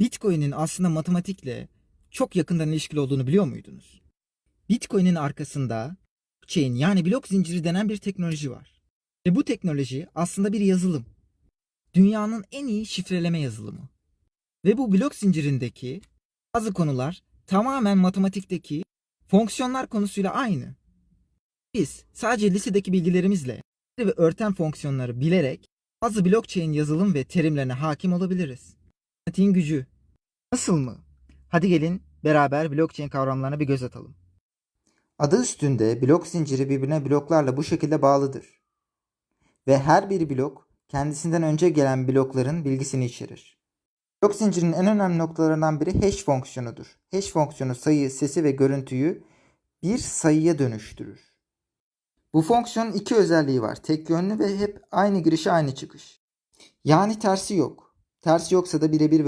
Bitcoin'in aslında matematikle çok yakından ilişkili olduğunu biliyor muydunuz? Bitcoin'in arkasında blockchain yani blok zinciri denen bir teknoloji var. Ve bu teknoloji aslında bir yazılım. Dünyanın en iyi şifreleme yazılımı. Ve bu blok zincirindeki bazı konular tamamen matematikteki fonksiyonlar konusuyla aynı. Biz sadece lisedeki bilgilerimizle ve örten fonksiyonları bilerek bazı blockchain yazılım ve terimlerine hakim olabiliriz. Matematiğin gücü. Nasıl mı? Hadi gelin beraber blockchain kavramlarına bir göz atalım. Adı üstünde blok zinciri birbirine bloklarla bu şekilde bağlıdır. Ve her bir blok kendisinden önce gelen blokların bilgisini içerir. Blok zincirinin en önemli noktalarından biri hash fonksiyonudur. Hash fonksiyonu sayı, sesi ve görüntüyü bir sayıya dönüştürür. Bu fonksiyonun iki özelliği var. Tek yönlü ve hep aynı girişe aynı çıkış. Yani tersi yok. Tersi yoksa da birebir